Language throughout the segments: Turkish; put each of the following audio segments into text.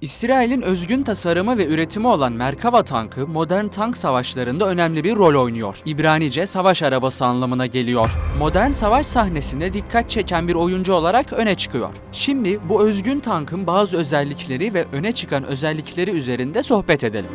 İsrail'in özgün tasarımı ve üretimi olan Merkava tankı modern tank savaşlarında önemli bir rol oynuyor. İbranice savaş arabası anlamına geliyor. Modern savaş sahnesinde dikkat çeken bir oyuncu olarak öne çıkıyor. Şimdi bu özgün tankın bazı özellikleri ve öne çıkan özellikleri üzerinde sohbet edelim.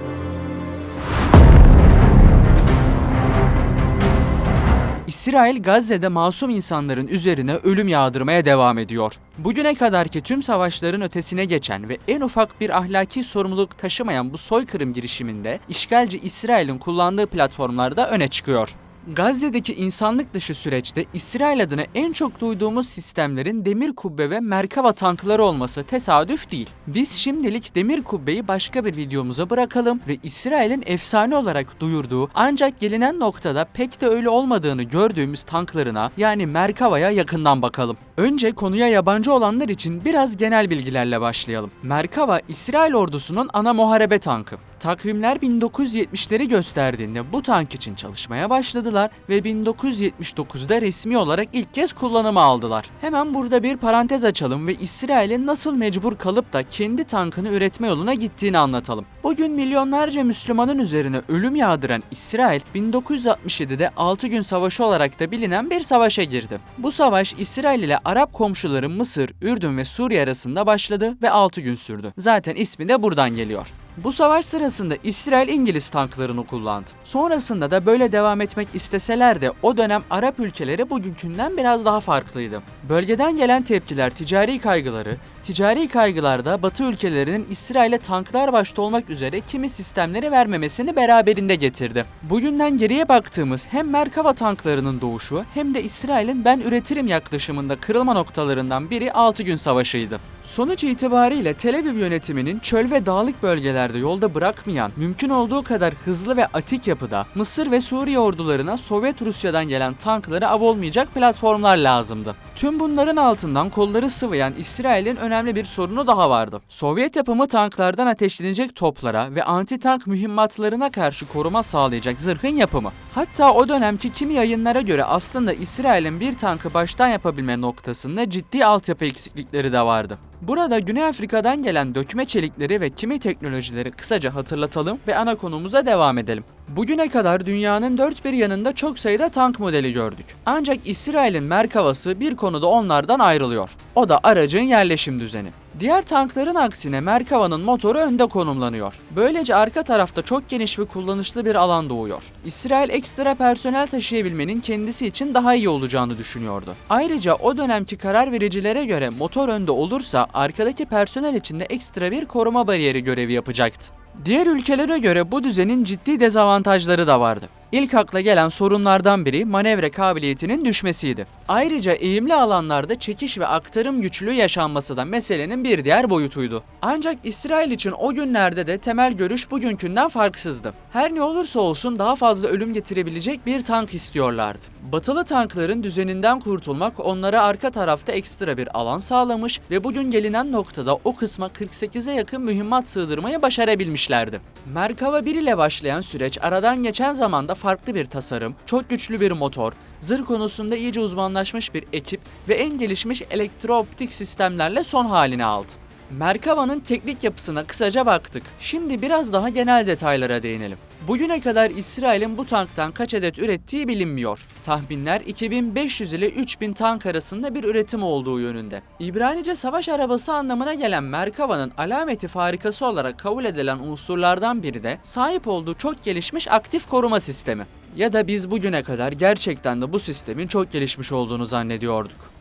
İsrail Gazze'de masum insanların üzerine ölüm yağdırmaya devam ediyor. Bugüne kadarki tüm savaşların ötesine geçen ve en ufak bir ahlaki sorumluluk taşımayan bu soykırım girişiminde işgalci İsrail'in kullandığı platformlarda öne çıkıyor. Gazze'deki insanlık dışı süreçte İsrail adına en çok duyduğumuz sistemlerin demir kubbe ve Merkava tankları olması tesadüf değil. Biz şimdilik demir kubbeyi başka bir videomuza bırakalım ve İsrail'in efsane olarak duyurduğu ancak gelinen noktada pek de öyle olmadığını gördüğümüz tanklarına yani Merkava'ya yakından bakalım. Önce konuya yabancı olanlar için biraz genel bilgilerle başlayalım. Merkava, İsrail ordusunun ana muharebe tankı. Takvimler 1970'leri gösterdiğinde bu tank için çalışmaya başladılar ve 1979'da resmi olarak ilk kez kullanıma aldılar. Hemen burada bir parantez açalım ve İsrail'in nasıl mecbur kalıp da kendi tankını üretme yoluna gittiğini anlatalım. Bugün milyonlarca Müslümanın üzerine ölüm yağdıran İsrail 1967'de 6 gün savaşı olarak da bilinen bir savaşa girdi. Bu savaş İsrail ile Arap komşuları Mısır, Ürdün ve Suriye arasında başladı ve 6 gün sürdü. Zaten ismi de buradan geliyor. Bu savaş sırasında İsrail İngiliz tanklarını kullandı. Sonrasında da böyle devam etmek isteseler de o dönem Arap ülkeleri bugünkünden biraz daha farklıydı. Bölgeden gelen tepkiler ticari kaygıları, ticari kaygılarda Batı ülkelerinin İsrail'e tanklar başta olmak üzere kimi sistemleri vermemesini beraberinde getirdi. Bugünden geriye baktığımız hem Merkava tanklarının doğuşu hem de İsrail'in ben üretirim yaklaşımında kırılma noktalarından biri 6 gün savaşıydı. Sonuç itibariyle Tel Aviv yönetiminin çöl ve dağlık bölgelerde yolda bırakmayan, mümkün olduğu kadar hızlı ve atik yapıda Mısır ve Suriye ordularına Sovyet Rusya'dan gelen tankları av olmayacak platformlar lazımdı. Tüm bunların altından kolları sıvayan İsrail'in önemli bir sorunu daha vardı. Sovyet yapımı tanklardan ateşlenecek toplara ve anti-tank mühimmatlarına karşı koruma sağlayacak zırhın yapımı. Hatta o dönemki kimi yayınlara göre aslında İsrail'in bir tankı baştan yapabilme noktasında ciddi altyapı eksiklikleri de vardı. Burada Güney Afrika'dan gelen dökme çelikleri ve kimi teknolojileri kısaca hatırlatalım ve ana konumuza devam edelim. Bugüne kadar dünyanın dört bir yanında çok sayıda tank modeli gördük. Ancak İsrail'in Merkavası bir konuda onlardan ayrılıyor. O da aracın yerleşim düzeni. Diğer tankların aksine Merkava'nın motoru önde konumlanıyor. Böylece arka tarafta çok geniş ve kullanışlı bir alan doğuyor. İsrail ekstra personel taşıyabilmenin kendisi için daha iyi olacağını düşünüyordu. Ayrıca o dönemki karar vericilere göre motor önde olursa arkadaki personel için de ekstra bir koruma bariyeri görevi yapacaktı. Diğer ülkelere göre bu düzenin ciddi dezavantajları da vardı. İlk akla gelen sorunlardan biri manevra kabiliyetinin düşmesiydi. Ayrıca eğimli alanlarda çekiş ve aktarım güçlüğü yaşanması da meselenin bir diğer boyutuydu. Ancak İsrail için o günlerde de temel görüş bugünkünden farksızdı. Her ne olursa olsun daha fazla ölüm getirebilecek bir tank istiyorlardı. Batılı tankların düzeninden kurtulmak onlara arka tarafta ekstra bir alan sağlamış ve bugün gelinen noktada o kısma 48'e yakın mühimmat sığdırmayı başarabilmişlerdi. Merkava 1 ile başlayan süreç aradan geçen zamanda farklı bir tasarım, çok güçlü bir motor, zırh konusunda iyice uzmanlaşmış bir ekip ve en gelişmiş elektrooptik sistemlerle son halini aldı. Merkava'nın teknik yapısına kısaca baktık. Şimdi biraz daha genel detaylara değinelim. Bugüne kadar İsrail'in bu tanktan kaç adet ürettiği bilinmiyor. Tahminler 2500 ile 3000 tank arasında bir üretim olduğu yönünde. İbranice savaş arabası anlamına gelen Merkava'nın alameti farikası olarak kabul edilen unsurlardan biri de sahip olduğu çok gelişmiş aktif koruma sistemi. Ya da biz bugüne kadar gerçekten de bu sistemin çok gelişmiş olduğunu zannediyorduk.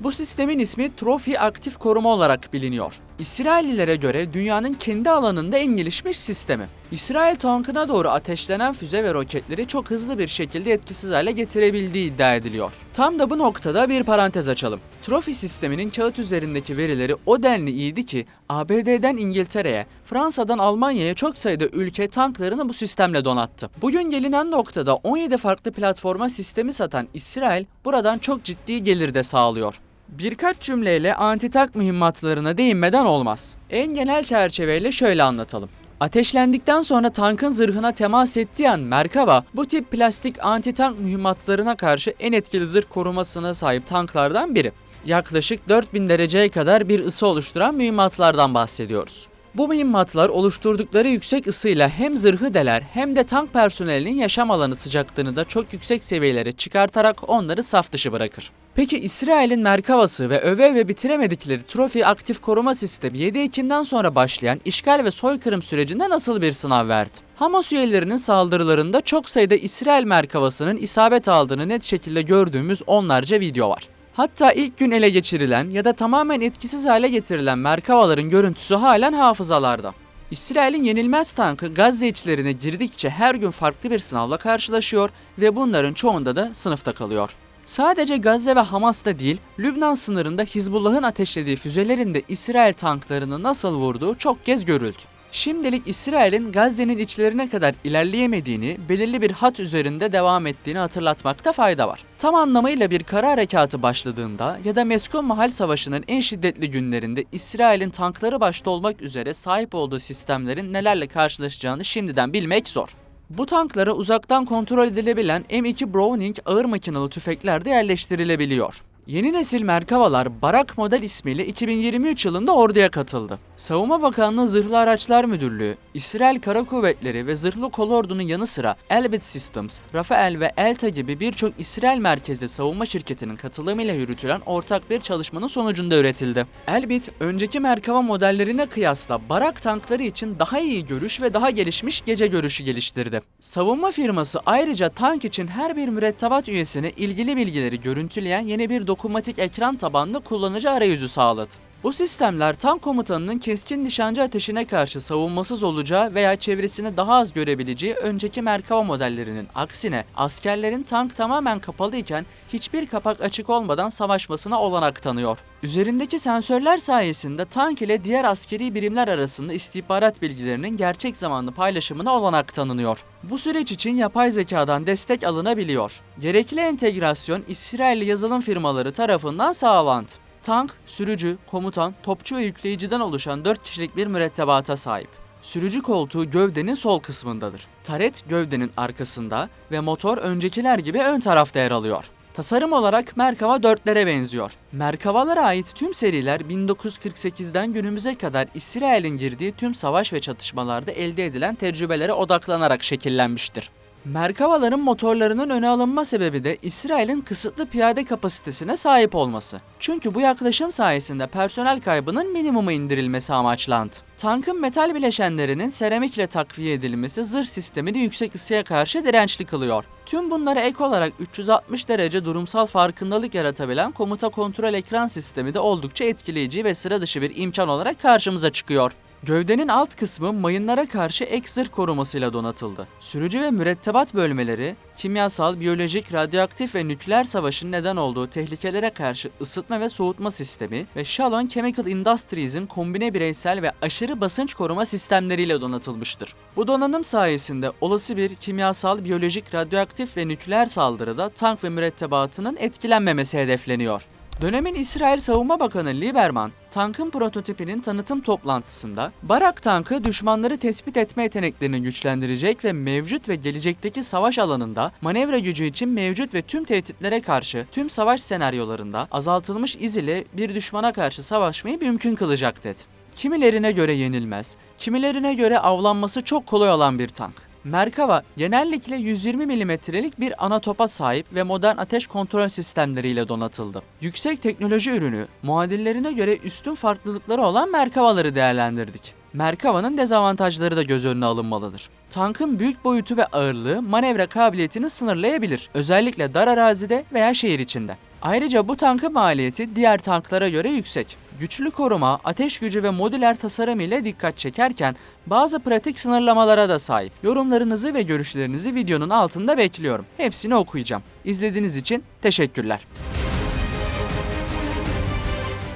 Bu sistemin ismi Trophy Aktif Koruma olarak biliniyor. İsraillilere göre dünyanın kendi alanında en gelişmiş sistemi. İsrail tankına doğru ateşlenen füze ve roketleri çok hızlı bir şekilde etkisiz hale getirebildiği iddia ediliyor. Tam da bu noktada bir parantez açalım. Trophy sisteminin kağıt üzerindeki verileri o denli iyiydi ki ABD'den İngiltere'ye, Fransa'dan Almanya'ya çok sayıda ülke tanklarını bu sistemle donattı. Bugün gelinen noktada 17 farklı platforma sistemi satan İsrail buradan çok ciddi gelir de sağlıyor. Birkaç cümleyle anti-tank mühimmatlarına değinmeden olmaz. En genel çerçeveyle şöyle anlatalım. Ateşlendikten sonra tankın zırhına temas ettiği an Merkava bu tip plastik anti-tank mühimmatlarına karşı en etkili zırh korumasına sahip tanklardan biri. Yaklaşık 4000 dereceye kadar bir ısı oluşturan mühimmatlardan bahsediyoruz. Bu mühimmatlar oluşturdukları yüksek ısıyla hem zırhı deler hem de tank personelinin yaşam alanı sıcaklığını da çok yüksek seviyelere çıkartarak onları saf dışı bırakır. Peki İsrail'in Merkavası ve öve ve bitiremedikleri Trofi aktif koruma sistemi 7 Ekim'den sonra başlayan işgal ve soykırım sürecinde nasıl bir sınav verdi? Hamas üyelerinin saldırılarında çok sayıda İsrail Merkavası'nın isabet aldığını net şekilde gördüğümüz onlarca video var. Hatta ilk gün ele geçirilen ya da tamamen etkisiz hale getirilen Merkavaların görüntüsü halen hafızalarda. İsrail'in yenilmez tankı Gazze içlerine girdikçe her gün farklı bir sınavla karşılaşıyor ve bunların çoğunda da sınıfta kalıyor. Sadece Gazze ve Hamas'ta değil, Lübnan sınırında Hizbullah'ın ateşlediği füzelerin de İsrail tanklarını nasıl vurduğu çok kez görüldü. Şimdilik İsrail'in Gazze'nin içlerine kadar ilerleyemediğini, belirli bir hat üzerinde devam ettiğini hatırlatmakta fayda var. Tam anlamıyla bir kara harekatı başladığında ya da Meskun Mahal Savaşı'nın en şiddetli günlerinde İsrail'in tankları başta olmak üzere sahip olduğu sistemlerin nelerle karşılaşacağını şimdiden bilmek zor. Bu tanklara uzaktan kontrol edilebilen M2 Browning ağır makinalı tüfekler de yerleştirilebiliyor. Yeni nesil Merkavalar Barak model ismiyle 2023 yılında orduya katıldı. Savunma Bakanlığı Zırhlı Araçlar Müdürlüğü, İsrail Kara Kuvvetleri ve Zırhlı Kolordu'nun yanı sıra Elbit Systems, Rafael ve Elta gibi birçok İsrail merkezli savunma şirketinin katılımıyla yürütülen ortak bir çalışmanın sonucunda üretildi. Elbit, önceki Merkava modellerine kıyasla Barak tankları için daha iyi görüş ve daha gelişmiş gece görüşü geliştirdi. Savunma firması ayrıca tank için her bir mürettebat üyesine ilgili bilgileri görüntüleyen yeni bir dokunmatik ekran tabanlı kullanıcı arayüzü sağladı. Bu sistemler tank komutanının keskin nişancı ateşine karşı savunmasız olacağı veya çevresini daha az görebileceği önceki Merkava modellerinin aksine askerlerin tank tamamen kapalı iken hiçbir kapak açık olmadan savaşmasına olanak tanıyor. Üzerindeki sensörler sayesinde tank ile diğer askeri birimler arasında istihbarat bilgilerinin gerçek zamanlı paylaşımına olanak tanınıyor. Bu süreç için yapay zekadan destek alınabiliyor. Gerekli entegrasyon İsrailli yazılım firmaları tarafından sağlandı. Tank, sürücü, komutan, topçu ve yükleyiciden oluşan 4 kişilik bir mürettebata sahip. Sürücü koltuğu gövdenin sol kısmındadır. Taret gövdenin arkasında ve motor öncekiler gibi ön tarafta yer alıyor. Tasarım olarak Merkava 4'lere benziyor. Merkavalara ait tüm seriler 1948'den günümüze kadar İsrail'in girdiği tüm savaş ve çatışmalarda elde edilen tecrübelere odaklanarak şekillenmiştir. Merkavaların motorlarının öne alınma sebebi de İsrail'in kısıtlı piyade kapasitesine sahip olması. Çünkü bu yaklaşım sayesinde personel kaybının minimuma indirilmesi amaçlandı. Tankın metal bileşenlerinin seramikle takviye edilmesi zırh sistemini yüksek ısıya karşı dirençli kılıyor. Tüm bunlara ek olarak 360 derece durumsal farkındalık yaratabilen komuta kontrol ekran sistemi de oldukça etkileyici ve sıra dışı bir imkan olarak karşımıza çıkıyor. Gövdenin alt kısmı mayınlara karşı ek zırh korumasıyla donatıldı. Sürücü ve mürettebat bölmeleri, kimyasal, biyolojik, radyoaktif ve nükleer savaşın neden olduğu tehlikelere karşı ısıtma ve soğutma sistemi ve Shalon Chemical Industries'in kombine bireysel ve aşırı basınç koruma sistemleriyle donatılmıştır. Bu donanım sayesinde olası bir kimyasal, biyolojik, radyoaktif ve nükleer saldırıda tank ve mürettebatının etkilenmemesi hedefleniyor. Dönemin İsrail Savunma Bakanı Lieberman, tankın prototipinin tanıtım toplantısında Barak tankı düşmanları tespit etme yeteneklerini güçlendirecek ve mevcut ve gelecekteki savaş alanında manevra gücü için mevcut ve tüm tehditlere karşı tüm savaş senaryolarında azaltılmış iz ile bir düşmana karşı savaşmayı mümkün kılacak dedi. Kimilerine göre yenilmez, kimilerine göre avlanması çok kolay olan bir tank. Merkava genellikle 120 milimetrelik bir ana topa sahip ve modern ateş kontrol sistemleriyle donatıldı. Yüksek teknoloji ürünü, muadillerine göre üstün farklılıkları olan Merkavaları değerlendirdik. Merkava'nın dezavantajları da göz önüne alınmalıdır. Tankın büyük boyutu ve ağırlığı manevra kabiliyetini sınırlayabilir, özellikle dar arazide veya şehir içinde. Ayrıca bu tankın maliyeti diğer tanklara göre yüksek. Güçlü koruma, ateş gücü ve modüler tasarım ile dikkat çekerken bazı pratik sınırlamalara da sahip. Yorumlarınızı ve görüşlerinizi videonun altında bekliyorum. Hepsini okuyacağım. İzlediğiniz için teşekkürler.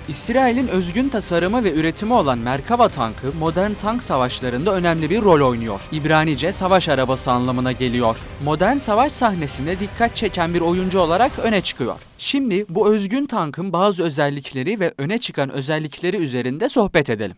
İsrail'in özgün tasarımı ve üretimi olan Merkava tankı modern tank savaşlarında önemli bir rol oynuyor. İbranice savaş arabası anlamına geliyor. Modern savaş sahnesinde dikkat çeken bir oyuncu olarak öne çıkıyor. Şimdi bu özgün tankın bazı özellikleri ve öne çıkan özellikleri üzerinde sohbet edelim.